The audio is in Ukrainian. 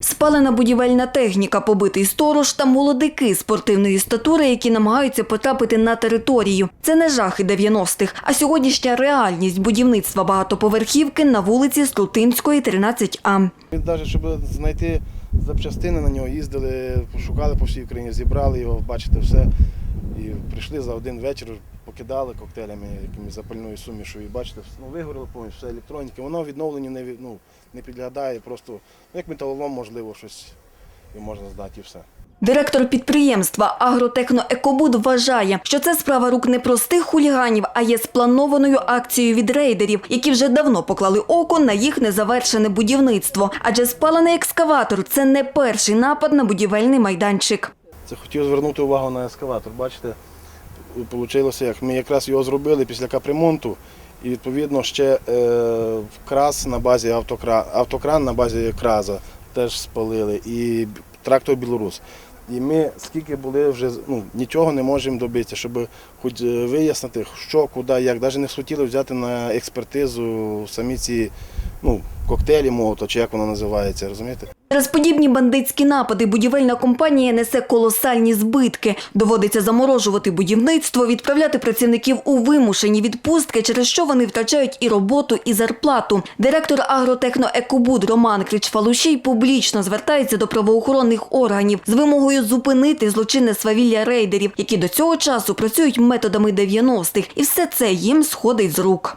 Спалена будівельна техніка, побитий сторож та молодики спортивної статури, які намагаються потрапити на територію. Це не жахи 90-х, а сьогоднішня реальність будівництва багатоповерхівки на вулиці Струтинської, 13А. Він навіть, щоб знайти запчастини на нього, їздили, пошукали по всій Україні, зібрали його, бачите, все. І прийшли за один вечір, покидали коктейлями, якимись запальною сумішою. І бачите, ну, вигоріло повністю все електроніки. Воно відновленню не, ну, не підглядає, просто ну, як металолом, можливо, щось і можна здати і все. Директор підприємства Агротехноекобуд вважає, що це справа рук не простих хуліганів, а є спланованою акцією від рейдерів, які вже давно поклали око на їх незавершене будівництво. Адже спалений екскаватор це не перший напад на будівельний майданчик. Це хотів звернути увагу на ескаватор. Бачите, вийшло як ми якраз його зробили після капремонту. І відповідно ще е, крас на базі автокран, автокран на базі краза теж спалили, і трактор Білорус. І ми скільки були вже ну, нічого не можемо добитися, щоб хоч е, вияснити, що, куди, як. Навіть не схотіли взяти на експертизу самі ці ну, коктейлі молото, чи як воно називається, розумієте? Через подібні бандитські напади будівельна компанія несе колосальні збитки. Доводиться заморожувати будівництво, відправляти працівників у вимушені відпустки, через що вони втрачають і роботу, і зарплату. Директор агротехноекобуд Роман Кричфалушій публічно звертається до правоохоронних органів з вимогою зупинити злочинне свавілля рейдерів, які до цього часу працюють методами 90-х. І все це їм сходить з рук.